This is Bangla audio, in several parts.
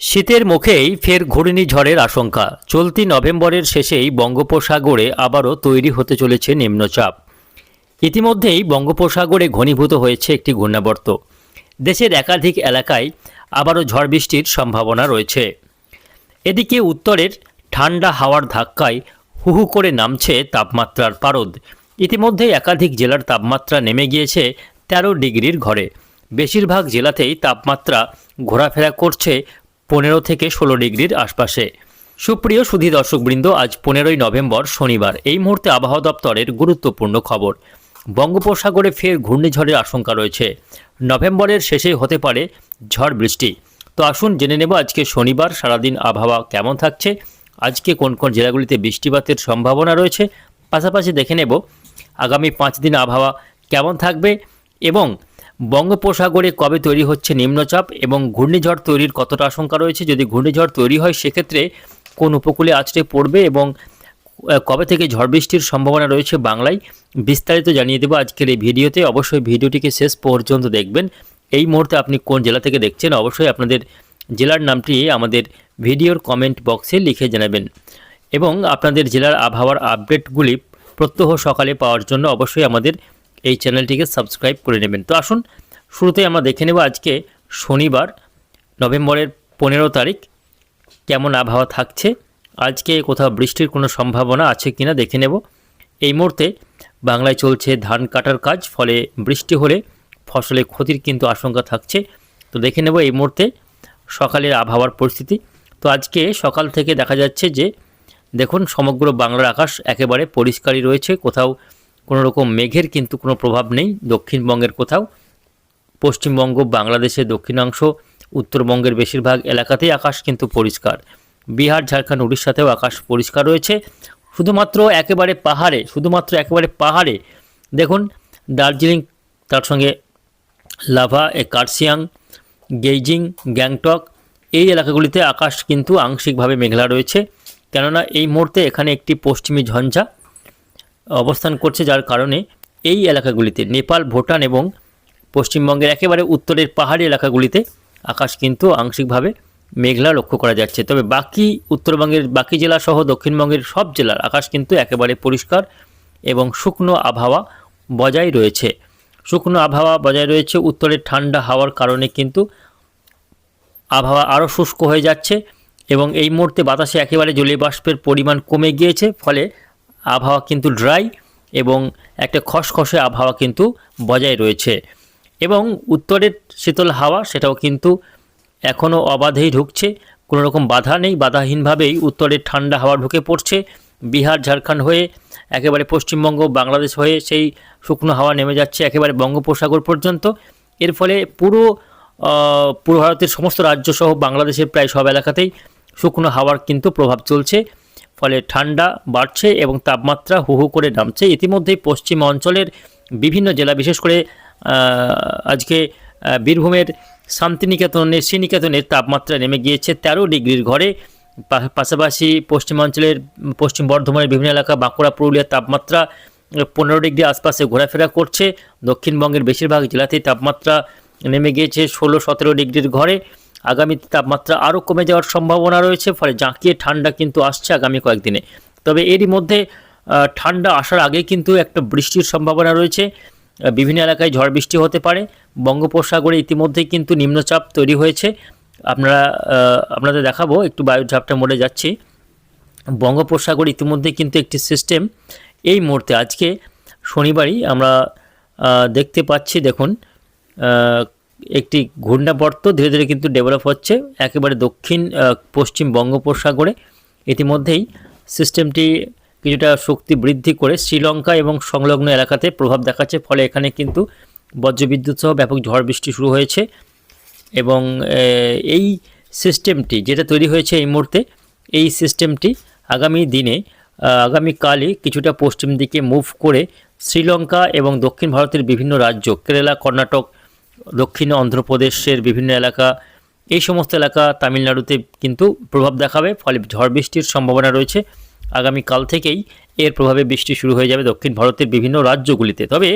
শীতের মুখেই ফের ঘূর্ণিঝড়ের আশঙ্কা। চলতি নভেম্বরের শেষেই বঙ্গোপসাগরে আবারও তৈরি হতে চলেছে নিম্নচাপ। ইতিমধ্যেই বঙ্গোপসাগরে ঘনীভূত হয়েছে একটি ঘূর্ণাবর্ত। দেশের একাধিক এলাকায় আবারও ঝড় বৃষ্টির সম্ভাবনা রয়েছে। এদিকে উত্তরের ঠান্ডা হাওয়ার ধাক্কায় হুহু করে নামছে তাপমাত্রার পারদ। ইতিমধ্যে একাধিক জেলার তাপমাত্রা নেমে গিয়েছে তেরো ডিগ্রির ঘরে। বেশিরভাগ জেলাতেই তাপমাত্রা ঘোরাফেরা করছে পনেরো থেকে ষোলো ডিগ্রির আশপাশে। সুপ্রিয় সুধী দর্শকবৃন্দ, আজ পনেরোই নভেম্বর, শনিবার। এই মুহূর্তে আবহাওয়া দপ্তরের গুরুত্বপূর্ণ খবর। বঙ্গোপসাগরে ফের ঘূর্ণিঝড়ের আশঙ্কা রয়েছে। নভেম্বরের শেষেই হতে পারে ঝড় বৃষ্টি। তো আসুন জেনে নেব আজকে শনিবার সারাদিন আবহাওয়া কেমন থাকছে। আজকে কোন কোন জেলাগুলিতে বৃষ্টিপাতের সম্ভাবনা রয়েছে? পাশাপাশি দেখে নেব আগামী পাঁচ দিন আবহাওয়া কেমন থাকবে এবং বঙ্গোপসাগরে কবে তৈরি হচ্ছে নিম্নচাপ এবং ঘূর্ণিঝড় তৈরির কতটা আশঙ্কা রয়েছে? যদি ঘূর্ণিঝড় তৈরি হয়, সেক্ষেত্রে কোন উপকূলে আছড়ে পড়বে এবং কবে থেকে ঝড় বৃষ্টির সম্ভাবনা রয়েছে বাংলায়? বিস্তারিত জানিয়ে দেবো আজকের এই ভিডিওতে। অবশ্যই ভিডিওটিকে শেষ পর্যন্ত দেখবেন। এই মুহূর্তে আপনি কোন জেলা থেকে দেখছেন, অবশ্যই আপনাদের জেলার নামটি আমাদের ভিডিওর কমেন্ট বক্সে লিখে জানাবেন। এবং আপনাদের জেলার আবহাওয়ার আপডেটগুলি প্রত্যহ সকালে পাওয়ার জন্য অবশ্যই আমাদের এই চ্যানেলটিকে সাবস্ক্রাইব করে নেবেন। তো আসুন শুরুতে আমরা দেখে নেব আজকে শনিবার, নভেম্বরের পনেরো তারিখ, কেমন আবহাওয়া থাকছে, আজকে কোথাও বৃষ্টির কোনো সম্ভাবনা আছে কিনা দেখে নেব। এই মুহূর্তে বাংলায় চলছে ধান কাটার কাজ, ফলে বৃষ্টি হলে ফসলে ক্ষতির কিন্তু আশঙ্কা থাকছে। তো দেখে নেব এই মুহূর্তে সকালের আবহাওয়ার পরিস্থিতি। তো আজকে সকাল থেকে দেখা যাচ্ছে যে, দেখুন, সমগ্র বাংলার আকাশ একেবারে পরিষ্কারই রয়েছে, কোথাও কোনো রকম মেঘের কিন্তু কোনো প্রভাব নেই দক্ষিণবঙ্গের কোথাও। পশ্চিমবঙ্গ, বাংলাদেশের দক্ষিণাংশ, উত্তরবঙ্গের বেশিরভাগ এলাকাতেই আকাশ কিন্তু পরিষ্কার। বিহার, ঝাড়খণ্ড, উড়িষ্যাতেও আকাশ পরিষ্কার রয়েছে। শুধুমাত্র একেবারে পাহাড়ে, শুধুমাত্র একেবারে পাহাড়ে, দেখুন, দার্জিলিং, তার সঙ্গে লাভা, এ কার্সিয়াং গেইজিং, গ্যাংটক, এই এলাকাগুলিতে আকাশ কিন্তু আংশিকভাবে মেঘলা রয়েছে। কেননা এই মুহূর্তে এখানে একটি পশ্চিমী ঝঞ্ঝা অবস্থান করছে যার কারণে এই এলাকাগুলিতে নেপাল, ভুটান এবং পশ্চিমবঙ্গের একেবারে উত্তরের পাহাড়ি এলাকাগুলিতে আকাশ কিন্তু আংশিকভাবে মেঘলা লক্ষ্য করা যাচ্ছে। তবে বাকি উত্তরবঙ্গের বাকি জেলা সহ দক্ষিণবঙ্গের সব জেলার আকাশ কিন্তু একেবারে পরিষ্কার এবং শুকনো আবহাওয়া বজায় রয়েছে। শুকনো আবহাওয়া বজায় রয়েছে উত্তরের ঠান্ডা হাওয়ার কারণে কিন্তু আবহাওয়া আরও শুষ্ক হয়ে যাচ্ছে এবং এই মুহূর্তে বাতাসে একেবারে জলীয় বাষ্পের পরিমাণ কমে গিয়েছে, ফলে আবহাওয়া কিন্তু ড্রাই এবং একটা খসখসে আবহাওয়া কিন্তু বজায় রয়েছে। এবং উত্তরের শীতল হাওয়া সেটাও কিন্তু এখনও অবাধেই ঢুকছে। কোনো রকম বাধা নেই, বাধাহীনভাবেই উত্তরের ঠান্ডা হাওয়া ঢুকে পড়ছে। বিহার, ঝাড়খণ্ড হয়ে একেবারে পশ্চিমবঙ্গ, বাংলাদেশ হয়ে সেই শুকনো হাওয়া নেমে যাচ্ছে একেবারে বঙ্গোপসাগর পর্যন্ত। এর ফলে পুরো পূর্ব ভারতের সমস্ত রাজ্য সহ বাংলাদেশের প্রায় সব এলাকাতেই শুকনো হাওয়ার কিন্তু প্রভাব চলছে। ফলে ঠান্ডা বাড়ছে এবং তাপমাত্রা হু হু করে নামছে। ইতিমধ্যেই পশ্চিম অঞ্চলের বিভিন্ন জেলা, বিশেষ করে আজকে বীরভূমের শান্তিনিকেতনে, শ্রীনিকেতনের তাপমাত্রা নেমে গিয়েছে তেরো ডিগ্রির ঘরে। পাশাপাশি পশ্চিমাঞ্চলের পশ্চিম বর্ধমানের বিভিন্ন এলাকা, বাঁকুড়া, পুরুলিয়ার তাপমাত্রা পনেরো ডিগ্রি আশপাশে ঘোরাফেরা করছে। দক্ষিণবঙ্গের বেশিরভাগ জেলাতেই তাপমাত্রা নেমে গিয়েছে ষোলো সতেরো ডিগ্রির ঘরে। আগামীতে তাপমাত্রা আরও কমে যাওয়ার সম্ভাবনা রয়েছে, ফলে জাঁকিয়ে ঠান্ডা কিন্তু আসছে আগামী কয়েকদিনে। তবে এরই মধ্যে ঠান্ডা আসার আগে কিন্তু একটা বৃষ্টির সম্ভাবনা রয়েছে। বিভিন্ন এলাকায় ঝড় বৃষ্টি হতে পারে। বঙ্গোপসাগরে ইতিমধ্যেই কিন্তু নিম্নচাপ তৈরি হয়েছে। আপনারা আপনাদের দেখাবো, একটু বায়ুঝাপটা মোড়ে যাচ্ছি। বঙ্গোপসাগর ইতিমধ্যে কিন্তু একটি সিস্টেম। এই মুহূর্তে, আজকে শনিবারই আমরা দেখতে পাচ্ছি, দেখুন একটি ঘূর্ণাবর্ত ধীরে ধীরে কিন্তু ডেভেলপ হচ্ছে, একেবারে দক্ষিণ পশ্চিম বঙ্গোপসাগরে। ইতিমধ্যেই সিস্টেমটি কিছুটা শক্তি বৃদ্ধি করে শ্রীলঙ্কা এবং সংলগ্ন এলাকাতে প্রভাব দেখাচ্ছে, ফলে এখানে কিন্তু বজ্রবিদ্যুৎ সহ ব্যাপক ঝড় বৃষ্টি শুরু হয়েছে। এবং এই সিস্টেমটি যেটা তৈরি হয়েছে এই মুহূর্তে, এই সিস্টেমটি আগামী দিনে আগামীকালই কিছুটা পশ্চিম দিকে মুভ করে শ্রীলঙ্কা এবং দক্ষিণ ভারতের বিভিন্ন রাজ্য, কেরালা, কর্ণাটক দক্ষিণ অন্ধ্রপ্রদেশের বিভিন্ন এলাকা, এই সমস্ত এলাকা তামিলনাড়ুতে কিন্তু প্রভাব দেখাবে, ফলে ঝড় বৃষ্টির সম্ভাবনা রয়েছে। আগামীকাল থেকেই এর প্রভাবে বৃষ্টি শুরু হয়ে যাবে দক্ষিণ ভারতের বিভিন্ন রাজ্যগুলিতে। তবে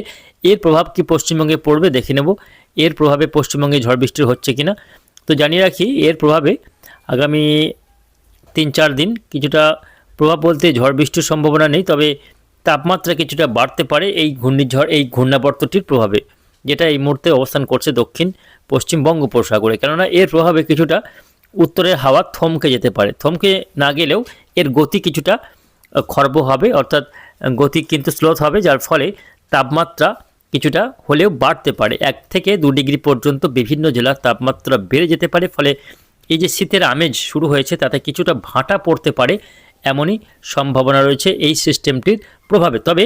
এর প্রভাব কি পশ্চিমবঙ্গে পড়বে দেখে নেব, এর প্রভাবে পশ্চিমবঙ্গে ঝড় বৃষ্টি হচ্ছে কিনা। তো জানিয়ে রাখি, এর প্রভাবে আগামী তিন চার দিন কিছুটা প্রভাব বলতে ঝড় বৃষ্টির সম্ভাবনা নেই, তবে তাপমাত্রা কিছুটা বাড়তে পারে এই ঘূর্ণিঝড়, এই ঘূর্ণাবর্তটির প্রভাবে। যেটা এই মুহূর্তে অবস্থান করছে দক্ষিণ পশ্চিম বঙ্গোপসাগরে। কেননা এর প্রভাবে কিছুটা উত্তরের হাওয়া থমকে যেতে পারে। থমকে না গেলেও এর গতি কিছুটা খর্ব হবে, অর্থাৎ গতি কিন্তু স্লোথ হবে, যার ফলে তাপমাত্রা কিছুটা হলেও বাড়তে পারে। এক থেকে দু ডিগ্রি পর্যন্ত বিভিন্ন জেলার তাপমাত্রা বেড়ে যেতে পারে, ফলে এই যে শীতের আমেজ শুরু হয়েছে, তাতে কিছুটা ভাঁটা পড়তে পারে, এমনই সম্ভাবনা রয়েছে এই সিস্টেমটির প্রভাবে। তবে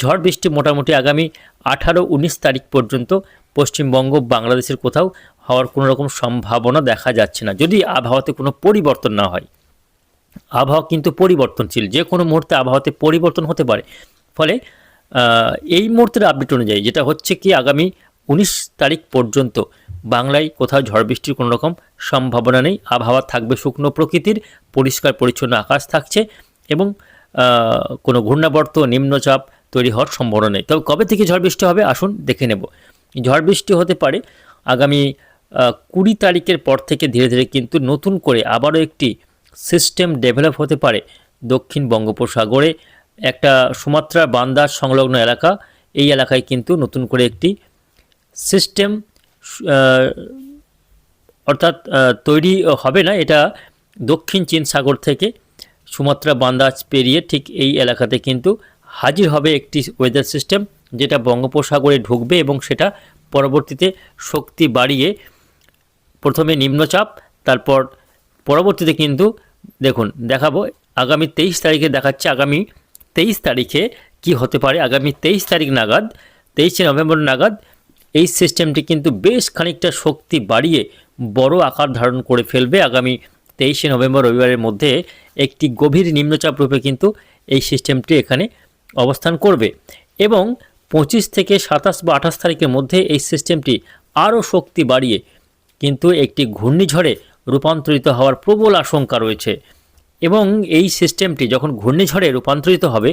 ঝড় বৃষ্টি মোটামুটি আগামী আঠারো উনিশ তারিখ পর্যন্ত পশ্চিমবঙ্গ, বাংলাদেশের কোথাও হওয়ার কোনো রকম সম্ভাবনা দেখা যাচ্ছে না। যদি আবহাওয়াতে কোনো পরিবর্তন না হয়, আবহাওয়া কিন্তু পরিবর্তনশীল। যে কোনো মুহূর্তে আবহাওয়াতে পরিবর্তন হতে পারে। ফলে এই মুহূর্তের আপডেট অনুযায়ী যেটা হচ্ছে কি, আগামী উনিশ তারিখ পর্যন্ত বাংলায় কোথাও ঝড় বৃষ্টির কোনো রকম সম্ভাবনা নেই। আবহাওয়া থাকবে শুকনো প্রকৃতির, পরিষ্কার পরিচ্ছন্ন আকাশ থাকছে এবং কোনো ঘূর্ণাবর্ত, নিম্নচাপ তৈরি হওয়ার সম্ভাবনা নেই। তবে কবে থেকে ঝড় বৃষ্টি হবে আসুন দেখে নেব। ঝড় বৃষ্টি হতে পারে আগামী কুড়ি তারিখের পর থেকে ধীরে ধীরে কিন্তু নতুন করে আবারও একটি সিস্টেম ডেভেলপ হতে পারে দক্ষিণ বঙ্গোপসাগরে। একটা সুমাত্রা বান্দার সংলগ্ন এলাকা, এই এলাকায় কিন্তু নতুন করে একটি সিস্টেম অর্থাৎ তৈরি হবে না। এটা দক্ষিণ চীন সাগর থেকে সুমাত্রা বান্দাজ পেরিয়ে ঠিক এই এলাকাতে কিন্তু হাজির হবে একটি ওয়েদার সিস্টেম যেটা বঙ্গোপসাগরে ঢুকবে এবং সেটা পরবর্তীতে শক্তি বাড়িয়ে প্রথমে নিম্নচাপ, তারপর পরবর্তীতে কিন্তু দেখুন, দেখাবো আগামী তেইশ তারিখে দেখাচ্ছে আগামী তেইশ তারিখে কি হতে পারে, আগামী তেইশ তারিখ নাগাদ, তেইশে নভেম্বর নাগাদ এই সিস্টেমটি কিন্তু বেশ খানিকটা শক্তি বাড়িয়ে বড় আকার ধারণ করে ফেলবে আগামী তেইশে নভেম্বর রবিবারের মধ্যে। একটি গভীর নিম্নচাপ রূপে কিন্তু এই সিস্টেমটি এখানে অবস্থান করবে এবং পঁচিশ থেকে সাতাশ বা আঠাশ তারিখের মধ্যে এই সিস্টেমটি আরও শক্তি বাড়িয়ে কিন্তু একটি ঘূর্ণিঝড়ে রূপান্তরিত হওয়ার প্রবল আশঙ্কা রয়েছে। এবং এই সিস্টেমটি যখন ঘূর্ণিঝড়ে রূপান্তরিত হবে,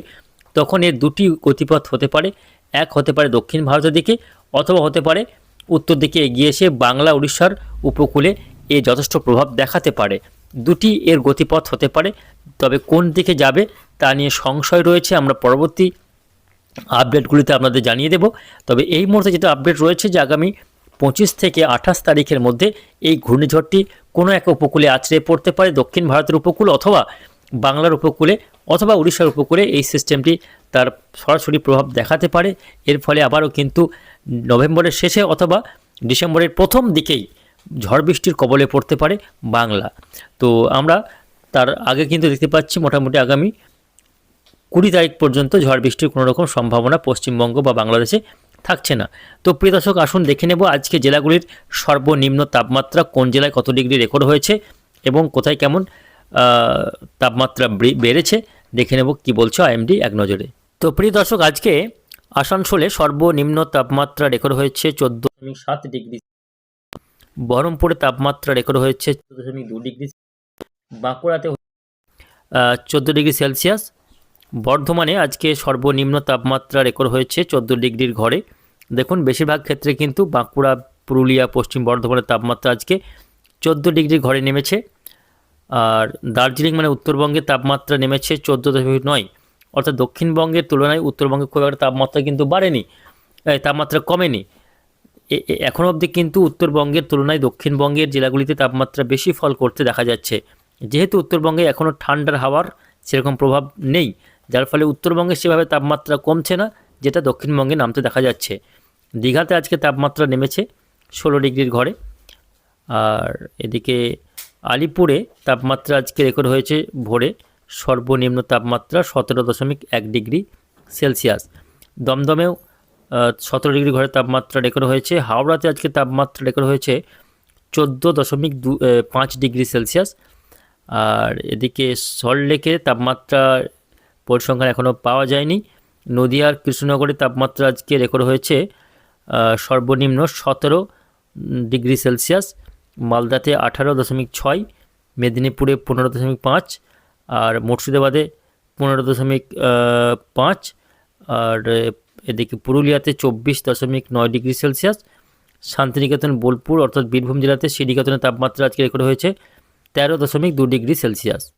তখন এর দুটি গতিপথ হতে পারে। এক হতে পারে দক্ষিণ ভারতের দিকে অথবা হতে পারে উত্তর দিকে এগিয়ে এসে বাংলা, উড়িষ্যার উপকূলে এ যথেষ্ট প্রভাব দেখাতে পারে। দুটি এর গতিপথ হতে পারে, তবে কোন দিকে যাবে তা নিয়ে সংশয় রয়েছে, আমরা পরবর্তী আপডেটগুলিতে আপনাদের জানিয়ে দেব। তবে এই মুহূর্তে যেটা আপডেট রয়েছে যে আগামী পঁচিশ থেকে আঠাশ তারিখের মধ্যে এই ঘূর্ণিঝড়টি কোনো এক উপকূলে আছড়ে পড়তে পারে, দক্ষিণ ভারতের উপকূল অথবা বাংলার উপকূলে অথবা উড়িষ্যার উপকূলে এই সিস্টেমটি তার সরাসরি প্রভাব দেখাতে পারে। এর ফলে আবারও কিন্তু নভেম্বরের শেষে অথবা ডিসেম্বরের প্রথম দিকেই ঝড় বৃষ্টির কবলে পড়তে পারে বাংলা। তো আমরা তার আগে কিন্তু দেখতে পাচ্ছি মোটামুটি আগামী কুড়ি তারিখ পর্যন্ত ঝড় বৃষ্টির কোনো রকম সম্ভাবনা পশ্চিমবঙ্গ বা বাংলাদেশে থাকছে না। তো প্রিয় দর্শক, আসুন দেখে নেব আজকে জেলাগুলির সর্বনিম্ন তাপমাত্রা কোন জেলায় কত ডিগ্রি রেকর্ড হয়েছে এবং কোথায় কেমন তাপমাত্রা বেড়েছে। দেখে নেব কি বলছো আইএমডি এক নজরে। তো প্রিয় দর্শক, আজকে আসানসোলে সর্বনিম্ন তাপমাত্রা রেকর্ড হয়েছে চোদ্দ দশমিক সাত ডিগ্রি, বহরমপুরে তাপমাত্রা রেকর্ড হয়েছে চোদ্দ দশমিক দু ডিগ্রি, বাঁকুড়াতে চোদ্দ ডিগ্রি সেলসিয়াস বর্ধমানে আজকে সর্বনিম্ন তাপমাত্রা রেকর্ড হয়েছে চোদ্দ ডিগ্রির ঘরে। দেখুন, বেশিরভাগ ক্ষেত্রে কিন্তু বাঁকুড়া, পুরুলিয়া, পশ্চিম বর্ধমানের তাপমাত্রা আজকে চোদ্দ ডিগ্রি ঘরে নেমেছে। আর দার্জিলিং মানে উত্তরবঙ্গের তাপমাত্রা নেমেছে চোদ্দ দশমিক নয়। অর্থাৎ দক্ষিণবঙ্গের তুলনায় উত্তরবঙ্গে খুব একটা তাপমাত্রা কিন্তু বাড়েনি তাপমাত্রা কমেনি। এ- এ- এখনও অবধি কিন্তু উত্তরবঙ্গের তুলনায় দক্ষিণবঙ্গের জেলাগুলিতে তাপমাত্রা বেশি ফল করতে দেখা যাচ্ছে। যেহেতু উত্তরবঙ্গে এখনও ঠান্ডার হাওয়ার সেরকম প্রভাব নেই যার ফলে উত্তরবঙ্গে সেভাবে তাপমাত্রা কমছে না, যেটা দক্ষিণবঙ্গে নামতে দেখা যাচ্ছে। দীঘাতে আজকে তাপমাত্রা নেমেছে ষোলো ডিগ্রির ঘরে। আর এদিকে আলিপুরে তাপমাত্রা আজকে রেকর্ড হয়েছে ভোরে সর্বনিম্ন তাপমাত্রা সতেরো দশমিক এক ডিগ্রি সেলসিয়াস। দমদমেও সতেরো ডিগ্রি ঘরে তাপমাত্রা রেকর্ড হয়েছে। হাওড়াতে আজকে তাপমাত্রা রেকর্ড হয়েছে চোদ্দ দশমিক দু পাঁচ ডিগ্রি সেলসিয়াস। আর এদিকে সল্টলেকে তাপমাত্রা পরিসংখ্যান এখনও পাওয়া যায়নি। নদিয়ার কৃষ্ণনগরে তাপমাত্রা আজকে রেকর্ড হয়েছে সর্বনিম্ন সতেরো ডিগ্রি সেলসিয়াস, মালদাতে আঠারো দশমিক ছয়, মেদিনীপুরে পনেরো দশমিক পাঁচ, আর মুর্শিদাবাদে পনেরো দশমিক পাঁচ, আর এদিকে পুরুলিয়াতে চব্বিশ দশমিক নয় ডিগ্রি সেলসিয়াস, শান্তিনিকেতন, বোলপুর অর্থাৎ বীরভূম জেলাতে শ্রীনিকেতনের তাপমাত্রা আজকে রেকর্ড হয়েছে তেরো দশমিক দু ডিগ্রি সেলসিয়াস।